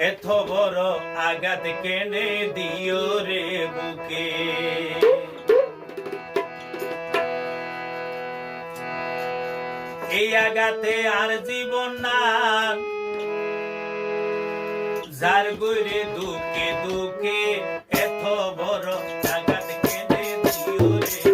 এত বড় আঘাত কেনে দিও রে বুকে? এই আঘাতে আর জীবন না যার গুরে দুঃখে দুঃখে এত বড় আঘাত কেনে দিও রে